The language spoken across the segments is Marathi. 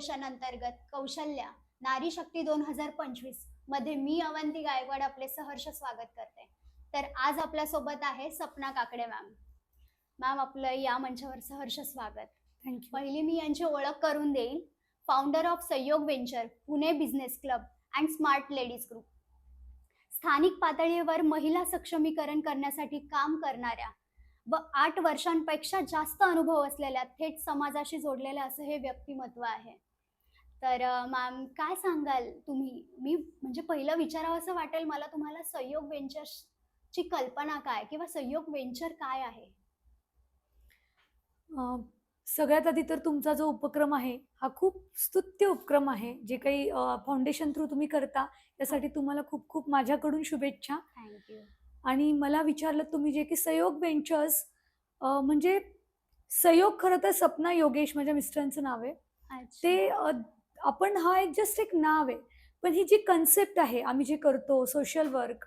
फाउंडेशन अंतर्गत कौशल्या नारी शक्ती दोन हजार पंचवीसमध्ये मी अवंती गायकवाड आपले सहर्ष स्वागत करते. तर आज आपल्यासोबत आहे सपना काकडे मॅम मॅम आपलं या मंचावर सहर्ष स्वागत. थँक्यू पहिली मी यांची ओळख करून देईल founder of Sahyog venture Pune business club and smart ladies group स्थानिक पातळीवर महिला सक्षमीकरण करण्यासाठी काम करणाऱ्या व आठ वर्षांपेक्षा जास्त अनुभव असलेल्या थेट समाजाशी जोडलेलं असं हे व्यक्तिमत्व आहे. तर मॅम काय सांगाल तुम्ही? मी म्हणजे पहिलं विचारावं असं वाटेल मला तुम्हाला सहयोग वेंचर्सची कल्पना काय किंवा सहयोग वेंचर काय आहे? सगळ्यात आधी तर तुमचा जो उपक्रम आहे हा खूप स्तुत्य उपक्रम आहे जे काही फाउंडेशन थ्रू तुम्ही करता त्यासाठी तुम्हाला खूप खूप माझ्याकडून शुभेच्छा. थँक्यू आणि मला विचारलं तुम्ही जे की सहयोग वेंचर्स म्हणजे सहयोग खरं तर सपना योगेश माझ्या मिस्टरांचं नाव आहे. ते आपण हा एक जस्ट एक नाव आहे. पण ही जी कन्सेप्ट आहे आम्ही जे करतो सोशल वर्क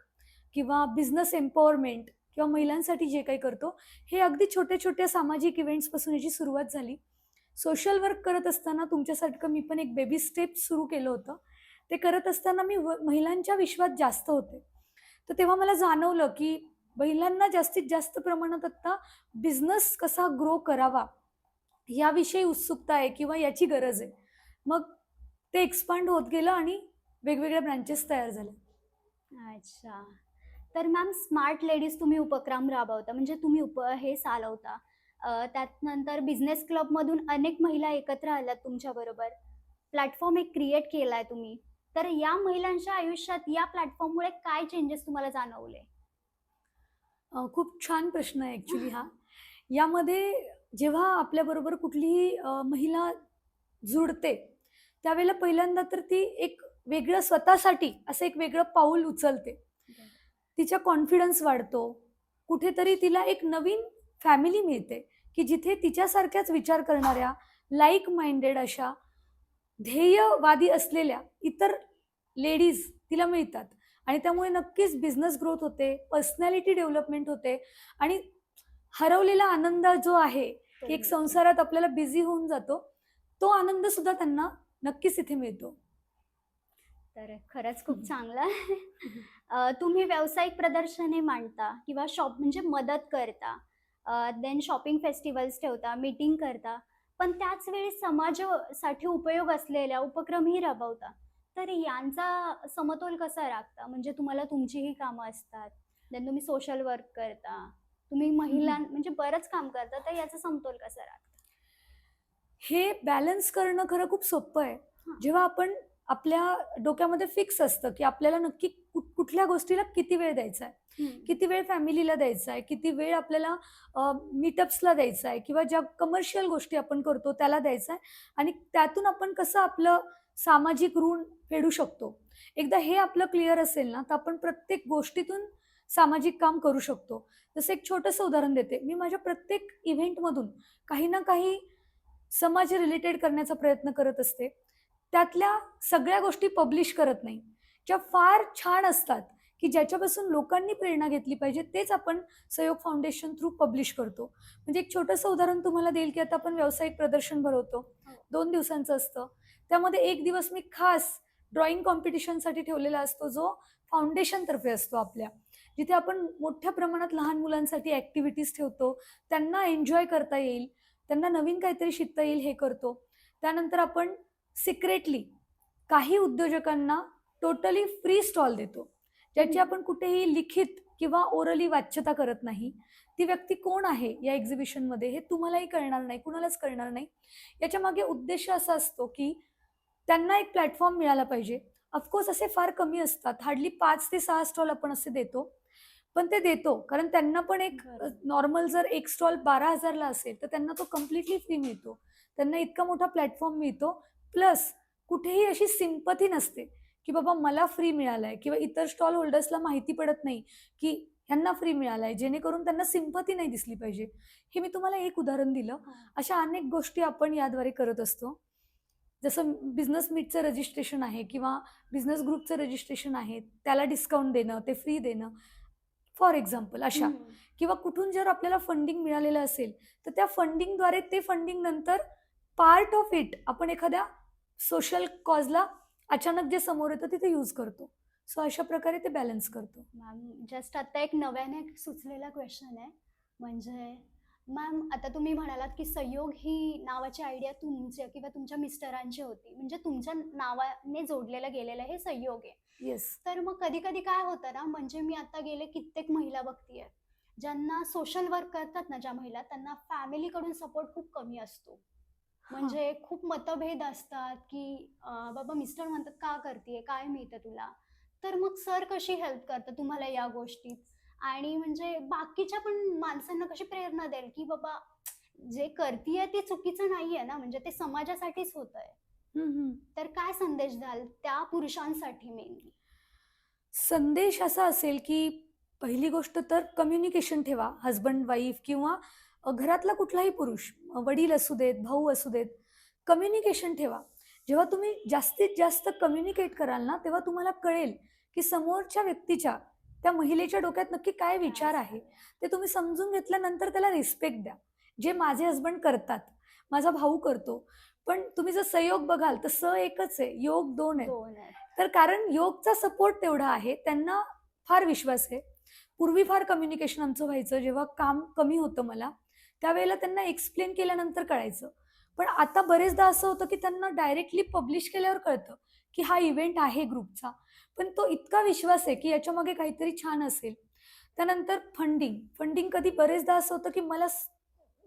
किंवा बिझनेस एम्पॉवरमेंट किंवा महिलांसाठी जे काही करतो हे अगदी छोट्या छोट्या सामाजिक इव्हेंट्सपासून याची सुरुवात झाली. सोशल वर्क करत असताना तुमच्यासारखं मी पण एक बेबी स्टेप सुरू केलं होतं. ते करत असताना मी महिलांच्या विश्वात जास्त होते. तर तेव्हा मला जाणवलं की महिलांना जास्तीत जास्त प्रमाणात आत्ता बिझनेस कसा ग्रो करावा याविषयी उत्सुकता आहे किंवा याची गरज आहे. मग ते एक्सपांड होत गेलं आणि वेगवेगळ्या ब्रांचेस तयार झाल्या अच्छा. तर मॅम स्मार्ट लेडीज तुम्ही उपक्रम राबवता म्हणजे तुम्ही उप हे चालवता. त्यानंतर बिझनेस क्लबमधून अनेक महिला एकत्र आल्यात तुमच्याबरोबर प्लॅटफॉर्म एक क्रिएट केला आहे तुम्ही. तर या महिलांच्या आयुष्यात या प्लॅटफॉर्ममुळे काय चेंजेस तुम्हाला जाणवले? खूप छान प्रश्न आहे ॲक्च्युली हा. यामध्ये जेव्हा आपल्याबरोबर कुठलीही महिला जुडते त्यावेळेला पहिल्यांदा तर ती एक वेगळं स्वतःसाठी असं एक वेगळं पाऊल उचलते. तिचा कॉन्फिडन्स वाढतो. कुठेतरी तिला एक नवीन फॅमिली मिळते की जिथे तिच्यासारख्याच विचार करणाऱ्या लाईक माइंडेड अशा ध्येयवादी असलेल्या इतर लेडीज तिला मिळतात. आणि त्यामुळे नक्कीच बिझनेस ग्रोथ होते पर्सनॅलिटी डेव्हलपमेंट होते आणि हरवलेला आनंद जो आहे की एक संसारात आपल्याला बिझी होऊन जातो तो आनंद सुद्धा त्यांना नक्कीच इथे मिळतो. तर खरंच खूप चांगलं तुम्ही व्यावसायिक प्रदर्शने मांडता किंवा शॉप म्हणजे मदत करता. देन शॉपिंग फेस्टिवल्स ठेवता मीटिंग करता. पण त्याच वेळी समाजासाठी उपयोग असलेल्या उपक्रमही राबवता. तर यांचा समतोल कसा राखता? म्हणजे तुम्हाला तुमचीही कामं असतात. देन तुम्ही सोशल वर्क करता. तुम्ही महिलां म्हणजे बरंच काम करता. तर याचा समतोल कसा राखता? हे बॅलन्स करणं खरं खूप सोपं आहे. जेव्हा आपण आपल्या डोक्यामध्ये फिक्स असतं की आपल्याला नक्की कुठल्या गोष्टीला किती वेळ द्यायचा आहे? किती वेळ फॅमिलीला द्यायचा आहे? किती वेळ आपल्याला मीटअप्सला द्यायचा आहे? किंवा ज्या कमर्शियल गोष्टी आपण करतो त्याला द्यायचा आहे? आणि त्यातून आपण कसं आपलं सामाजिक ऋण फेडू शकतो? एकदा हे आपलं क्लिअर असेल ना तर आपण प्रत्येक गोष्टीतून सामाजिक काम करू शकतो. जसं एक छोटंसं उदाहरण देते. मी माझ्या प्रत्येक इव्हेंटमधून काही ना काही समाज रिलेटेड करण्याचा प्रयत्न करत असते. त्यातल्या सगळ्या गोष्टी पब्लिश करत नाही. ज्या फार छान असतात की ज्याच्यापासून लोकांनी प्रेरणा घेतली पाहिजे तेच आपण सहयोग फाउंडेशन थ्रू पब्लिश करतो. म्हणजे एक छोटंसं उदाहरण तुम्हाला देईल की आता आपण व्यावसायिक प्रदर्शन भरवतो. दोन दिवसांचं असतं. त्यामध्ये एक दिवस मी खास ड्रॉइंग कॉम्पिटिशनसाठी ठेवलेला असतो जो फाउंडेशनतर्फे असतो आपल्या. जिथे आपण मोठ्या प्रमाणात लहान मुलांसाठी ॲक्टिव्हिटीज ठेवतो. त्यांना एन्जॉय करता येईल. त्यांना नवीन काहीतरी शिकता येईल हे करतो. त्यानंतर आपण सिक्रेटली काही उद्योजकांना टोटली फ्री स्टॉल देतो. ज्याची आपण कुठेही लिखित किंवा ओरली वाच्यता करत नाही. ती व्यक्ती कोण आहे या एक्झिबिशनमध्ये हे तुम्हालाही कळणार नाही कुणालाच कळणार नाही. याच्या मागे उद्देश असा असतो की त्यांना एक प्लॅटफॉर्म मिळाला पाहिजे. ऑफकोर्स असे फार कमी असतात. हार्डली पाच ते सहा स्टॉल आपण असे देतो. पण ते देतो. कारण त्यांना पण एक. नॉर्मल जर एक स्टॉल बारा हजारला असेल तर त्यांना तो कम्प्लिटली फ्री मिळतो. त्यांना इतका मोठा प्लॅटफॉर्म मिळतो. प्लस कुठेही अशी सिंपथी नसते की बाबा मला फ्री मिळालाय किंवा इतर स्टॉल होल्डर्सला माहिती पडत नाही की ह्यांना फ्री मिळालाय जेणेकरून त्यांना सिंपथी नाही दिसली पाहिजे. हे मी तुम्हाला एक उदाहरण दिलं. अशा अनेक गोष्टी आपण याद्वारे करत असतो. जसं बिझनेस मीटचं रजिस्ट्रेशन आहे किंवा बिझनेस ग्रुपचं रजिस्ट्रेशन आहे त्याला डिस्काउंट देणं ते फ्री देणं. फॉर एक्झाम्पल अशा. किंवा कुठून जर आपल्याला फंडिंग मिळालेलं असेल तर त्या फंडिंगद्वारे ते फंडिंग नंतर पार्ट ऑफ इट आपण एखाद्या सोशल कॉजला अचानक जे समोर येतं तिथे यूज करतो. सो अशा प्रकारे ते बॅलन्स करतो. मॅम जस्ट आता एक नव्याने सुचलेला क्वेश्चन आहे. म्हणजे मॅम आता तुम्ही म्हणालात की संयोग ही नावाची आयडिया तुमची किंवा तुमच्या मिस्टरांची होती. म्हणजे तुमच्या नावाने जोडलेलं गेलेलं हे संयोग आहे. येस तर मग कधी कधी काय होतं ना म्हणजे मी आता गेले कित्येक महिला बघतीये. ज्यांना सोशल वर्क करतात ना ज्या महिला त्यांना फॅमिलीकडून सपोर्ट खूप कमी असतो. म्हणजे खूप मतभेद असतात की बाबा मिस्टर म्हणतात का करते काय मिळतं तुला? तर मग सर कशी हेल्प करतात तुम्हाला या गोष्टीत? आणि म्हणजे बाकीच्या पण माणसांना कशी प्रेरणा देईल की बाबा जे करतीये ते चुकीचं नाहीये ना? म्हणजे ते समाजासाठीच होत आहे तर काय संदेश द्याल त्या पुरुषांसाठी मेनली संदेश असा असेल की पहिली गोष्ट तर कम्युनिकेशन ठेवा हजबंड वाईफ किंवा घरातला कुठलाही पुरुष वडील असू देत भाऊ असू देत कम्युनिकेशन ठेवा. जेव्हा तुम्ही जास्तीत जास्त कम्युनिकेट कराल ना तेव्हा तुम्हाला कळेल की समोरच्या व्यक्तीच्या त्या महिलेच्या डोक्यात नक्की काय विचार आहे? ते तुम्ही समजून घेतल्यानंतर त्याला रिस्पेक्ट द्या. जे माझे हजबंड करतात माझा भाऊ करतो. पण तुम्ही जर संयोग बघाल तर स एकच आहे योग दोन आहे तर कारण योगचा सपोर्ट तेवढा आहे त्यांना फार विश्वास आहे. पूर्वी फार कम्युनिकेशन आमचं व्हायचं जेव्हा काम कमी होतं मला त्यावेळेला त्यांना एक्सप्लेन केल्यानंतर कळायचं. पण आता बरेचदा असं होतं की त्यांना डायरेक्टली पब्लिश केल्यावर कळतं की हा इव्हेंट आहे ग्रुपचा पण तो इतका विश्वास आहे की याच्यामागे काहीतरी छान असेल. त्यानंतर फंडिंग फंडिंग कधी बरेचदा असं होतं की मला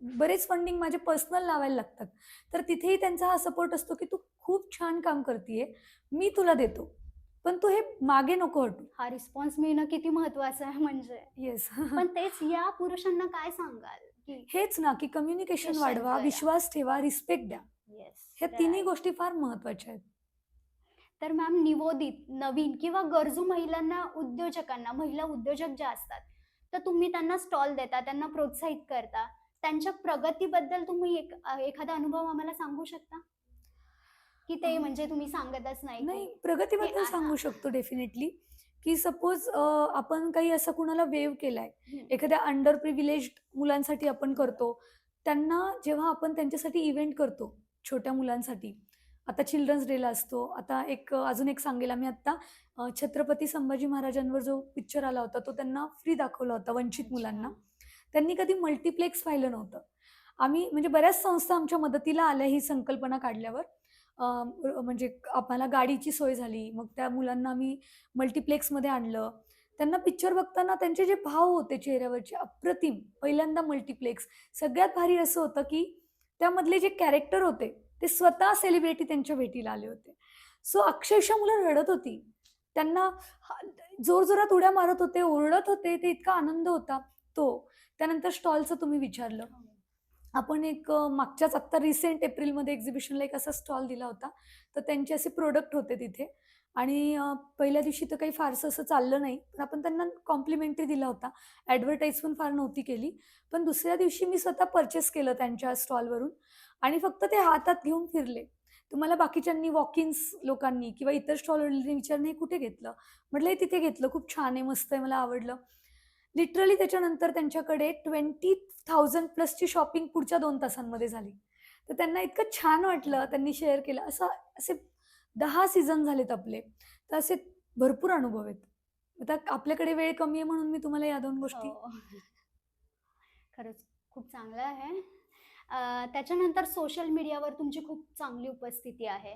बरेच फंडिंग माझे पर्सनल लावायला लागतात. तर तिथेही त्यांचा हा सपोर्ट असतो की तू खूप छान काम करतेय मी तुला देतो. पण तू हे मागे नको हटू. हा रिस्पॉन्स मिळणं किती महत्वाचं आहे म्हणजे. येस पण तेच या पुरुषांना काय सांगाल? हेच ना की कम्युनिकेशन वाढवा. विश्वास ठेवा रिस्पेक्ट द्या. येस ह्या तिन्ही गोष्टी फार महत्त्वाच्या आहेत. तर मॅम निवोदित नवीन किंवा गरजू महिलांना उद्योजकांना महिला उद्योजक ज्या असतात तर तुम्ही त्यांना स्टॉल देता त्यांना प्रोत्साहित करता त्यांच्या प्रगतीबद्दल तुम्ही एक एखादा अनुभव आम्हाला सांगू शकता की ते म्हणजे तुम्ही सांगतच नाही प्रगतीबद्दल. सांगू शकतो डेफिनेटली की सपोज आपण काही असं कुणाला वेव केलाय. एखाद्या अंडर प्रिव्हिलेज मुलांसाठी आपण करतो त्यांना जेव्हा आपण त्यांच्यासाठी इव्हेंट करतो छोट्या मुलांसाठी आता चिल्ड्रन्स डेला असतो. आता एक अजून एक सांगेल आम्ही आत्ता. छत्रपती संभाजी महाराजांवर जो पिक्चर आला होता तो त्यांना फ्री दाखवला होता वंचित. मुलांना. त्यांनी कधी मल्टिप्लेक्स पाहिलं नव्हतं. आम्ही म्हणजे बऱ्याच संस्था आमच्या मदतीला आल्या ही संकल्पना काढल्यावर. म्हणजे आम्हाला गाडीची सोय झाली मग त्या मुलांना आम्ही मल्टिप्लेक्समध्ये आणलं. त्यांना पिक्चर बघताना त्यांचे जे भाव होते चेहऱ्यावरचे अप्रतिम. पहिल्यांदा मल्टिप्लेक्स सगळ्यात भारी असं होतं की त्यामधले जे कॅरेक्टर होते ते स्वतः सेलिब्रिटी त्यांच्या भेटीला आले होते. सो अक्षरशः मुलं रडत होती. त्यांना जोरजोरात उड्या मारत होते ओरडत होते ते इतका आनंद होता. तो त्यानंतर स्टॉलचं तुम्ही विचारलं. आपण एक मागच्याच आत्ता रिसेंट एप्रिलमध्ये एक्झिबिशनला एक असा स्टॉल दिला होता. तर त्यांचे असे प्रोडक्ट होते तिथे. आणि पहिल्या दिवशी तर काही फारसं असं चाललं नाही. पण आपण त्यांना कॉम्प्लिमेंटरी दिला होता. ॲडव्हर्टाईज पण फार नव्हती केली. पण दुसऱ्या दिवशी मी स्वतः परचेस केलं त्यांच्या स्टॉलवरून. आणि फक्त ते हातात घेऊन फिरले. तुम्हाला बाकीच्यांनी वॉकिन्स लोकांनी किंवा इतर स्टॉल विचारणे हे कुठे घेतलं? म्हटलं हे तिथे घेतलं. खूप छान आहे मस्त आहे मला आवडलं. लिटरली त्याच्यानंतर त्यांच्याकडे ट्वेंटी थाउजंड प्लसची शॉपिंग पुढच्या दोन तासांमध्ये झाली. तर त्यांना इतकं छान वाटलं त्यांनी शेअर केलं. असं असे दहा सीझन झालेत आपले. तर असे भरपूर अनुभव आहेत. आता आपल्याकडे वेळ कमी आहे म्हणून मी तुम्हाला या दोन गोष्टी हो. खरंच खूप चांगलं आहे. त्याच्यानंतर सोशल मीडियावर तुमची खूप चांगली उपस्थिती आहे.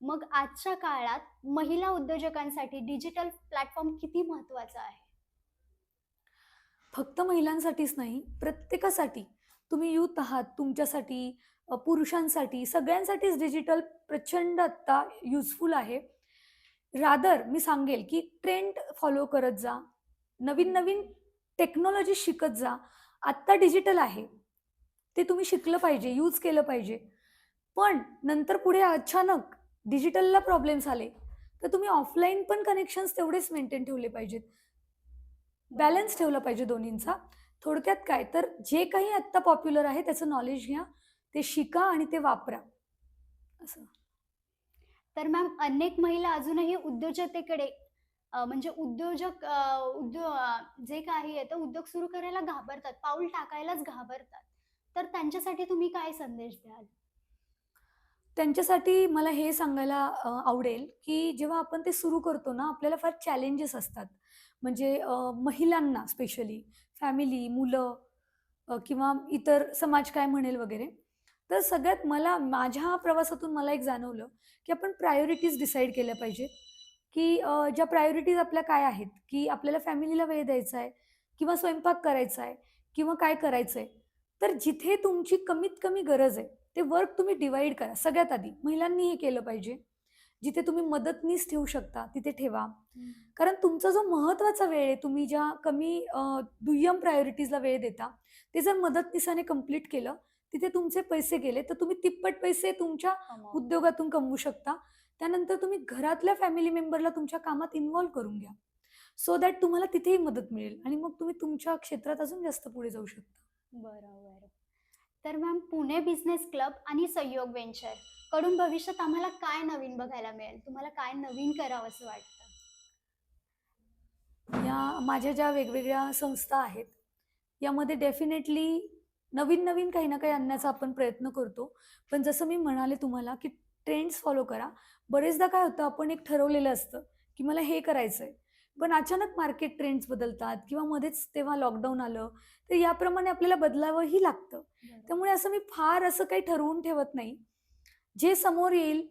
मग आजच्या काळात महिला उद्योजकांसाठी डिजिटल प्लॅटफॉर्म किती महत्त्वाचा आहे? फक्त महिलांसाठीच नाही प्रत्येकासाठी. तुम्ही यूथ आहात तुमच्यासाठी पुरुषांसाठी सगळ्यांसाठीच डिजिटल प्रचंड आत्ता युजफुल आहे. रादर मी सांगेल की ट्रेंड फॉलो करत जा. नवीन नवीन टेक्नॉलॉजी शिकत जा. आत्ता डिजिटल आहे. ते तुम्ही शिकलं पाहिजे यूज केलं पाहिजे. पण नंतर पुढे अचानक डिजिटलला प्रॉब्लेम्स आले तर तुम्ही ऑफलाईन पण कनेक्शन्स तेवढेच मेंटेन ठेवले पाहिजेत. बॅलन्स ठेवला पाहिजे दोन्हींचा. थोडक्यात काय? तर जे काही आत्ता पॉप्युलर आहे त्याचं नॉलेज घ्या ते शिका आणि ते वापरा. असं. तर मॅम अनेक महिला अजूनही उद्योजकतेकडे म्हणजे उद्योजक उद्योग उद्यो जे काही आहे ते उद्योग सुरू करायला घाबरतात. पाऊल टाकायलाच घाबरतात. तर त्यांच्यासाठी तुम्ही काय संदेश द्याल? त्यांच्यासाठी मला हे सांगायला आवडेल की जेव्हा आपण ते सुरू करतो ना आपल्याला फार चॅलेंजेस असतात. म्हणजे महिलांना स्पेशली फॅमिली मुलं किंवा इतर समाज काय म्हणेल वगैरे. तर सगळ्यात मला माझ्या प्रवासातून मला एक जाणवलं की आपण प्रायोरिटीज डिसाईड केल्या पाहिजे की ज्या प्रायोरिटीज आपल्या काय आहेत? की आपल्याला फॅमिलीला वेळ द्यायचा आहे किंवा स्वयंपाक करायचा आहे किंवा काय करायचं आहे तर जिथे तुमची कमीत कमी गरज आहे ते वर्क तुम्ही डिवाईड करा. सगळ्यात आधी महिलांनी हे केलं पाहिजे. जिथे तुम्ही मदतनीस ठेवू शकता तिथे ठेवा. कारण तुमचा जो महत्त्वाचा वेळ आहे तुम्ही ज्या कमी दुय्यम प्रायोरिटीजला वेळ देता ते जर मदतनीसाने कंप्लीट केलं तिथे तुमचे पैसे गेले तर तुम्ही तिप्पट पैसे तुमच्या. उद्योगातून कमवू शकता. त्यानंतर तुम्ही घरातल्या फॅमिली मेंबरला तुमच्या कामात इन्व्हॉल्व करून घ्या. सो दॅट तुम्हाला तिथेही मदत मिळेल आणि मग तुम्ही तुमच्या क्षेत्रात अजून जास्त पुढे जाऊ शकता. बरोबर. तर मॅम पुणे बिझनेस क्लब आणि सहयोग वेंचरकडून भविष्यात आम्हाला काय नवीन बघायला मिळेल? तुम्हाला काय नवीन करावं असं वाटतं? या माझ्या ज्या वेगवेगळ्या संस्था आहेत यामध्ये डेफिनेटली नवीन नवीन काही ना काही आणण्याचा आपण प्रयत्न करतो. पण जसं मी म्हणाले तुम्हाला की ट्रेंड्स फॉलो करा. बरेचदा काय होतं आपण एक ठरवलेलं असतं की मला हे करायचं आहे पण अचानक मार्केट ट्रेंड्स बदलतात किंवा मध्येच तेव्हा लॉकडाऊन आलं तर याप्रमाणे आपल्याला बदलावंही लागतं. त्यामुळे असं मी फार असं काही ठरवून ठेवत नाही. जे समोर येईल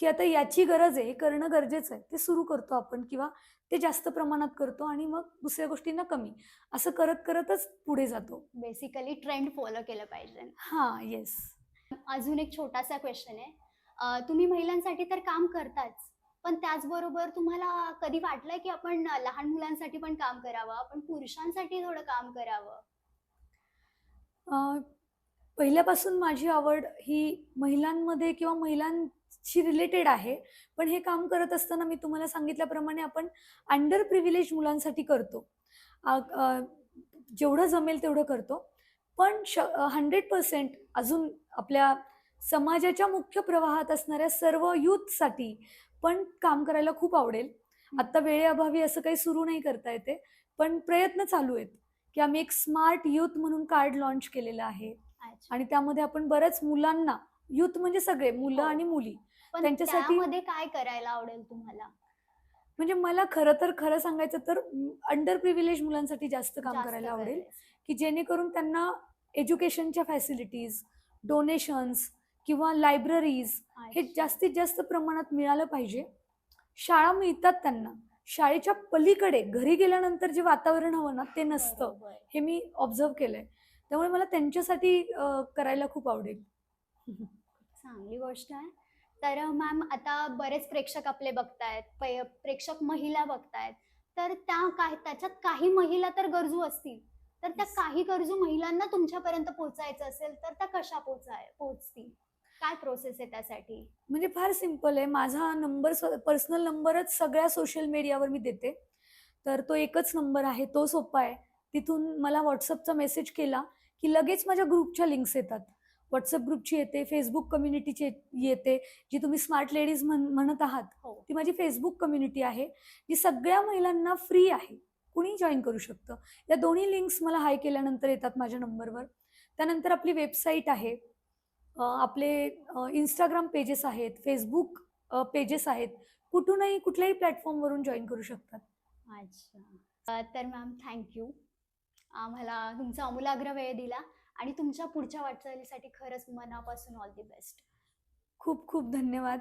की आता याची गरज आहे हे करणं गरजेचं आहे ते सुरू करतो आपण किंवा ते जास्त प्रमाणात करतो आणि मग दुसऱ्या गोष्टींना कमी. असं करत करतच पुढे जातो. बेसिकली ट्रेंड फॉलो केलं पाहिजे. हां येस अजून एक छोटासा क्वेश्चन आहे. तुम्ही महिलांसाठी तर काम करताच पण त्याचबरोबर तुम्हाला कधी वाटलंय की आपण लहान मुलांसाठी पण काम करावं? आपण पुरुषांसाठी थोडं काम करावं? पहिल्यापासून माझी आवड ही महिलांमध्ये किंवा महिलांशी रिलेटेड आहे. पण हे काम करत असताना मी तुम्हाला सांगितल्याप्रमाणे आपण अंडर प्रिव्हिलेज मुलांसाठी करतो. जेवढं जमेल तेवढं करतो. पण श हंड्रेड पर्सेंट अजून आपल्या समाजाच्या मुख्य प्रवाहात असणाऱ्या सर्व यूथसाठी पण काम करायला खूप आवडेल आत्ता वेळेअभावी असं काही सुरू नाही करता येते पण प्रयत्न चालू आहेत की आम्ही एक स्मार्ट यूथ म्हणून कार्ड लॉन्च केलेलं आहे. आणि त्यामध्ये आपण बऱ्याच मुलांना यूथ म्हणजे सगळे मुलं हो. आणि मुली त्यांच्यासाठी- त्यामध्ये काय करायला आवडेल तुम्हाला म्हणजे मला खरं तर खरं सांगायचं तर अंडर प्रिव्हिलेज मुलांसाठी जास्त काम करायला आवडेल. की जेणेकरून त्यांना एज्युकेशनच्या फॅसिलिटीज डोनेशन्स किंवा लायब्ररीज हे. जास्तीत जास्त प्रमाणात मिळालं पाहिजे. शाळा मिळतात त्यांना. शाळेच्या पलीकडे घरी गेल्यानंतर जे वातावरण हवं ना ते नसतं. हे मी ऑब्झर्व केलंय. त्यामुळे मला त्यांच्यासाठी करायला खूप आवडेल. चांगली गोष्ट आहे. तर मॅम आता बरेच प्रेक्षक आपले बघतायत. प्रेक्षक महिला बघतायत. तर त्या काय त्याच्यात काही महिला तर गरजू असतील. तर त्या. काही गरजू महिलांना तुमच्यापर्यंत पोहोचायचं असेल तर त्या कशा पोहोचाय पोहोचतील? काय प्रोसेस आहे त्यासाठी? म्हणजे फार सिंपल आहे. माझा नंबर पर्सनल नंबरच सगळ्या सोशल मीडियावर मी देते. तर तो एकच नंबर आहे तो सोपा आहे. तिथून मला व्हॉट्सअपचा मेसेज केला की लगेच माझ्या ग्रुपच्या लिंक्स येतात. व्हॉट्सअप ग्रुपची येते फेसबुक कम्युनिटीची येते जी तुम्ही स्मार्ट लेडीज म्हण म्हणत आहात हो. ती माझी फेसबुक कम्युनिटी आहे जी सगळ्या महिलांना फ्री आहे. कुणी जॉईन करू शकतं? या दोन्ही लिंक्स मला हाय केल्यानंतर येतात माझ्या नंबरवर त्यानंतर आपली वेबसाईट आहे. आपले इंस्टाग्राम पेजेस आहेत फेसबुक पेजेस आहेत. कुठूनही कुठल्याही प्लॅटफॉर्मवरून जॉईन करू शकतात. अच्छा. तर मॅम थँक्यू आम्हाला तुमचा अमूलाग्र वेळ दिला आणि तुमच्या पुढच्या वाटचालीसाठी खरंच मनापासून ऑल दी बेस्ट खूप खूप धन्यवाद.